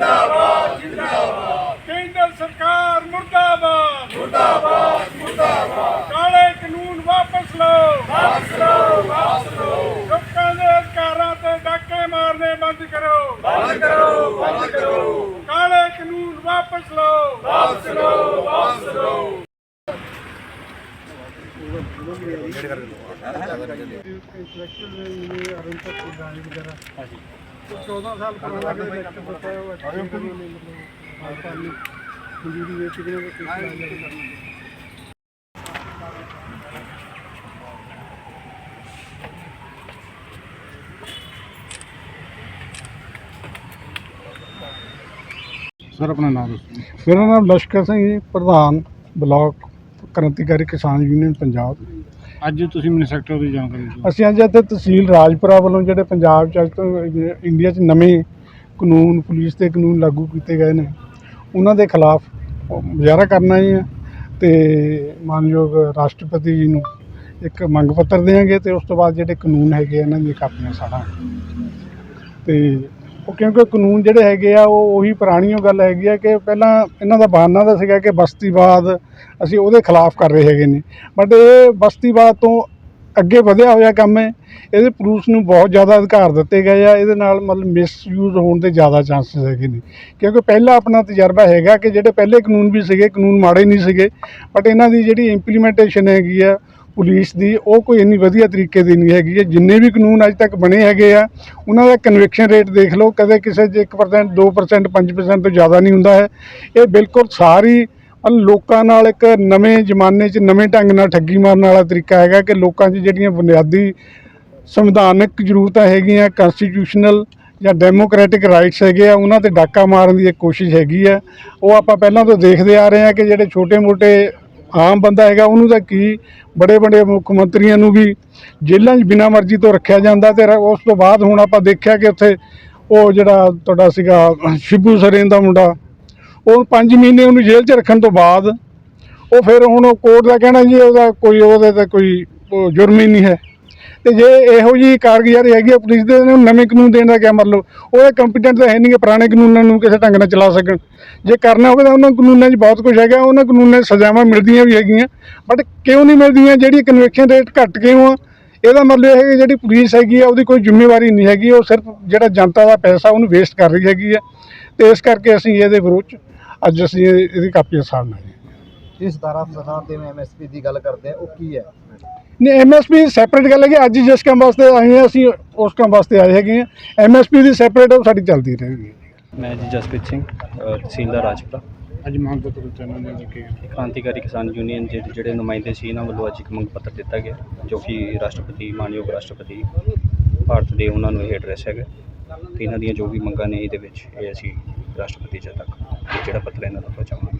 ਜਿੰਦਾਬਾਦ ਜਿੰਦਾਬਾਦ। ਕੇਂਦਰ ਸਰਕਾਰ ਮੁਰਦਾਬਾਦ। ਮੁਰਦਾਬਾਦ ਮੁਰਦਾਬਾਦ। ਕਾਲੇ ਕਾਨੂੰਨ ਵਾਪਸ ਲਓ। ਵਾਪਸ ਲਓ ਵਾਪਸ ਲਓ। ਲੋਕਾਂ ਦੇ ਅਧਿਕਾਰਾਂ ਤੇ ਡਾਕੇ ਮਾਰਨੇ ਬੰਦ ਕਰੋ। ਬੰਦ ਕਰੋ ਬੰਦ ਕਰੋ। ਕਾਲੇ ਕਾਨੂੰਨ ਵਾਪਸ ਲਓ। ਵਾਪਸ ਲਓ ਵਾਪਸ ਲਓ। ਸਾਲ ਪੁਰਾਣਾ ਬਤਾਇਆ ਮਤਲਬ ਵੇਚ ਕੇ ਸਰ ਆਪਣਾ ਨਾਮ ਦੱਸੋ। ਮੇਰਾ ਨਾਮ ਲਸ਼ਕਰ ਸਿੰਘ ਜੀ ਪ੍ਰਧਾਨ ਬਲਾਕ ਕ੍ਰਾਂਤੀਕਾਰੀ ਕਿਸਾਨ ਯੂਨੀਅਨ ਪੰਜਾਬ। ਅੱਜ ਤੁਸੀਂ ਮੈਨੂੰ ਸੈਕਟਰ ਦੀ ਜਾਣਕਾਰੀ ਦਿਓ। ਅਸੀਂ ਅੱਜ ਇੱਥੇ ਤਹਿਸੀਲ ਰਾਜਪੁਰਾ ਵੱਲੋਂ ਜਿਹੜੇ ਪੰਜਾਬ ਚ ਅੱਜ ਤੋਂ ਇੰਡੀਆ 'ਚ ਨਵੇਂ ਕਾਨੂੰਨ ਪੁਲਿਸ ਦੇ ਕਾਨੂੰਨ ਲਾਗੂ ਕੀਤੇ ਗਏ ਨੇ ਉਹਨਾਂ ਦੇ ਖਿਲਾਫ ਮੁਜ਼ਾਹਰਾ ਕਰਨਾ ਹੀ ਹੈ ਤੇ ਮਾਨਯੋਗ ਰਾਸ਼ਟਰਪਤੀ ਜੀ ਨੂੰ ਇੱਕ ਮੰਗ ਪੱਤਰ ਦੇਵਾਂਗੇ ਤੇ ਉਸ ਤੋਂ ਬਾਅਦ ਜਿਹੜੇ ਕਾਨੂੰਨ ਹੈਗੇ ਆ, ਇਹਨਾਂ ਦੀਆਂ ਕਾਪੀਆਂ ਸਾੜਾਂਗੇ। ਤੇ ਉਹ ਕਿਉਂਕਿ ਕਾਨੂੰਨ ਜਿਹੜੇ ਹੈਗੇ ਆ, ਉਹ ਉਹੀ ਪੁਰਾਣੀ ਉਹ ਗੱਲ ਹੈਗੀ ਆ ਕਿ ਪਹਿਲਾਂ ਇਹਨਾਂ ਦਾ ਬਹਾਨਾ ਦਾ ਸੀਗਾ ਕਿ ਬਸਤੀਵਾਦ ਅਸੀਂ ਉਹਦੇ ਖਿਲਾਫ ਕਰ ਰਹੇ ਹੈਗੇ ਨੇ। ਬਟ ਇਹ ਬਸਤੀਵਾਦ ਤੋਂ ਅੱਗੇ ਵਧਿਆ ਹੋਇਆ ਕੰਮ ਹੈ। ਇਹਦੇ ਪੁਲਿਸ ਨੂੰ ਬਹੁਤ ਜ਼ਿਆਦਾ ਅਧਿਕਾਰ ਦਿੱਤੇ ਗਏ ਆ। ਇਹਦੇ ਨਾਲ ਮਤਲਬ ਮਿਸਯੂਜ਼ ਹੋਣ ਦੇ ਜ਼ਿਆਦਾ ਚਾਂਸਸ ਹੈਗੇ ਨੇ। ਕਿਉਂਕਿ ਪਹਿਲਾ ਆਪਣਾ ਤਜਰਬਾ ਹੈਗਾ ਕਿ ਜਿਹੜੇ ਪਹਿਲੇ ਕਾਨੂੰਨ ਵੀ ਸੀਗੇ, ਕਾਨੂੰਨ ਮਾੜੇ ਨਹੀਂ ਸੀਗੇ। ਬਟ ਇਹਨਾਂ ਦੀ ਜਿਹੜੀ ਇੰਪਲੀਮੈਂਟੇਸ਼ਨ ਹੈਗੀ ਆ ਪੁਲਿਸ ਦੀ, ਉਹ ਕੋਈ ਇੰਨੀ ਵਧੀਆ ਤਰੀਕੇ ਦੀ ਨਹੀਂ ਹੈਗੀ ਹੈ। ਜਿੰਨੇ ਵੀ ਕਾਨੂੰਨ ਅੱਜ ਤੱਕ ਬਣੇ ਹੈਗੇ ਆ, ਉਹਨਾਂ ਦਾ ਕਨਵੈਕਸ਼ਨ ਰੇਟ ਦੇਖ ਲਓ, ਕਦੇ ਕਿਸੇ 'ਚ 1% 2% 5% ਤੋਂ ਜ਼ਿਆਦਾ ਨਹੀਂ ਹੁੰਦਾ ਹੈ। ਇਹ ਬਿਲਕੁਲ ਸਾਰੀ ਲੋਕਾਂ ਨਾਲ ਇੱਕ ਨਵੇਂ ਜ਼ਮਾਨੇ 'ਚ ਨਵੇਂ ਢੰਗ ਨਾਲ ਠੱਗੀ ਮਾਰਨ ਵਾਲਾ ਤਰੀਕਾ ਹੈਗਾ ਕਿ ਲੋਕਾਂ 'ਚ ਜਿਹੜੀਆਂ ਬੁਨਿਆਦੀ ਸੰਵਿਧਾਨਕ ਜ਼ਰੂਰਤਾਂ ਹੈਗੀਆਂ ਕਨਸਟੀਟਿਊਸ਼ਨਲ ਜਾਂ ਡੈਮੋਕ੍ਰੈਟਿਕ ਰਾਈਟਸ ਹੈਗੇ ਆ, ਉਹਨਾਂ ਤੇ ਡਾਕਾ ਮਾਰਨ ਦੀ ਇੱਕ ਕੋਸ਼ਿਸ਼ ਹੈਗੀ ਆ। ਉਹ ਆਪਾਂ ਪਹਿਲਾਂ ਤੋਂ ਦੇਖਦੇ ਆ ਰਹੇ ਆ ਕਿ ਜਿਹੜੇ ਛੋਟੇ-ਮੋਟੇ ਆਮ ਬੰਦਾ ਹੈਗਾ, ਉਹਨੂੰ ਤਾਂ ਕੀ ਬੜੇ ਬੜੇ ਮੁੱਖ ਮੰਤਰੀਆਂ ਨੂੰ ਵੀ ਜੇਲ੍ਹਾਂ 'ਚ ਬਿਨਾਂ ਮਰਜ਼ੀ ਤੋਂ ਰੱਖਿਆ ਜਾਂਦਾ ਤੇ ਉਸ ਤੋਂ ਬਾਅਦ ਹੁਣ ਆਪਾਂ ਦੇਖਿਆ ਕਿ ਉੱਥੇ ਉਹ ਜਿਹੜਾ ਤੁਹਾਡਾ ਸੀਗਾ ਸ਼ਿਬੂ ਸਰੇਨ ਦਾ ਮੁੰਡਾ, ਉਹ 5 ਮਹੀਨੇ ਉਹਨੂੰ ਜੇਲ੍ਹ 'ਚ ਰੱਖਣ ਤੋਂ ਬਾਅਦ ਉਹ ਫਿਰ ਹੁਣ ਉਹ ਕੋਰਟ ਦਾ ਕਹਿਣਾ ਜੀ, ਉਹਦਾ ਕੋਈ, ਉਹਦੇ ਤੇ ਕੋਈ ਜੁਰਮ ਹੀ ਨਹੀਂ ਹੈ। ਤੇ ਜੇ ਇਹੋ ਜੀ ਕਾਰਗੁਜ਼ਾਰੀ ਹੈਗੀ ਆ ਪੁਲਿਸ ਦੇ ਨੂੰ ਨਵੇਂ ਕਾਨੂੰਨ ਦੇਣ ਦਾ ਕੀ ਮਤਲਬ? ਉਹ ਕੰਪੀਟੈਂਟ ਤਾਂ ਹੈ ਨਹੀਂ ਕਿ ਪੁਰਾਣੇ ਕਾਨੂੰਨਾਂ ਨੂੰ ਕਿਸੇ ਢੰਗ ਨਾਲ ਚਲਾ ਸਕਣ। ਜੇ ਕਰਨਾ ਹੋਵੇ ਤਾਂ ਉਹਨਾਂ ਕਾਨੂੰਨਾਂ 'ਚ ਬਹੁਤ ਕੁਝ ਹੈਗਾ, ਉਹਨਾਂ ਕਾਨੂੰਨਾਂ 'ਚ ਸਜ਼ਾਵਾਂ ਮਿਲਦੀਆਂ ਵੀ ਹੈਗੀਆਂ ਬਟ ਕਿਉਂ ਨਹੀਂ ਮਿਲਦੀਆਂ? ਜਿਹੜੀ ਕਨਵੈਕਸ਼ਨ ਰੇਟ ਘੱਟ ਕਿਉਂ ਆ? ਇਹਦਾ ਮਤਲਬ ਇਹ ਹੈ ਕਿ ਜਿਹੜੀ ਪੁਲਿਸ ਹੈਗੀ ਆ, ਉਹਦੀ ਕੋਈ ਜ਼ਿੰਮੇਵਾਰੀ ਨਹੀਂ ਹੈਗੀ, ਉਹ ਸਿਰਫ ਜਿਹੜਾ ਜਨਤਾ ਦਾ ਪੈਸਾ ਉਹਨੂੰ ਵੇਸਟ ਕਰ ਰਹੀ ਹੈਗੀ ਆ। ਤੇ ਇਸ ਕਰਕੇ ਅਸੀਂ ਇਹਦੇ ਵਿਰੋਧ ਅੱਜ ਅਸੀਂ ਇਹ- ਇਹਦੀ ਕਾਪੀਆਂ ਸਾੜਨਾ ਹੈ ਇਸ ਧਾਰਾ ਫਸਾਂ ਤੇ ਐਮਐਸਪੀ ਦੀ ਗੱਲ ਕਰਦੇ ਆ, ਉਹ ਕੀ ਹੈ? ਨਹੀਂ ਐਮਐਸਪੀ ਸੈਪਰੇਟ ਗੱਲ ਹੈ ਕਿ ਅੱਜ ਜਿਸ ਕੰਮ ਵਾਸਤੇ ਆਏ ਹਾਂ ਅਸੀਂ ਉਸ ਕੰਮ ਵਾਸਤੇ ਆਏ ਹੈਗੇ ਹਾਂ। ਐਮਐਸਪੀ ਦੀ ਸੈਪਰੇਟ ਉਹ ਸਾਡੀ ਚੱਲਦੀ ਰਹੇਗੀ ਮੈਂ ਜੀ ਜਸਪ੍ਰੀਤ ਸਿੰਘ ਅ, ਤਹਿਸੀਲਦਾਰ ਰਾਜਪੁਰਾ। ਅੱਜ ਮੰਗ ਪੱਤਰ ਦਿੱਤਾ ਇਹਨਾਂ ਨੇ ਕਿ ਕ੍ਰਾਂਤੀਕਾਰੀ ਕਿਸਾਨ ਯੂਨੀਅਨ ਦੇ ਜਿਹੜੇ ਨੁਮਾਇੰਦੇ ਸੀ ਇਹਨਾਂ ਵੱਲੋਂ ਅੱਜ ਇੱਕ ਮੰਗ ਪੱਤਰ ਦਿੱਤਾ ਗਿਆ ਜੋ ਕਿ ਰਾਸ਼ਟਰਪਤੀ ਮਾਨਯੋਗ ਰਾਸ਼ਟਰਪਤੀ ਭਾਰਤ ਦੇ ਉਹਨਾਂ ਨੂੰ ਇਹ ਐਡਰੈਸ ਹੈਗਾ। ਤੇ ਇਹਨਾਂ ਦੀਆਂ ਜੋ ਵੀ ਮੰਗਾਂ ਨੇ ਇਹਦੇ ਵਿੱਚ ਇਹ ਅਸੀਂ ਰਾਸ਼ਟਰਪਤੀ ਜੀ ਤੱਕ ਇਹ ਜਿਹੜਾ ਪੱਤਰ ਇਹਨਾਂ ਦਾ ਪਹੁੰਚਾਵਾਂਗੇ।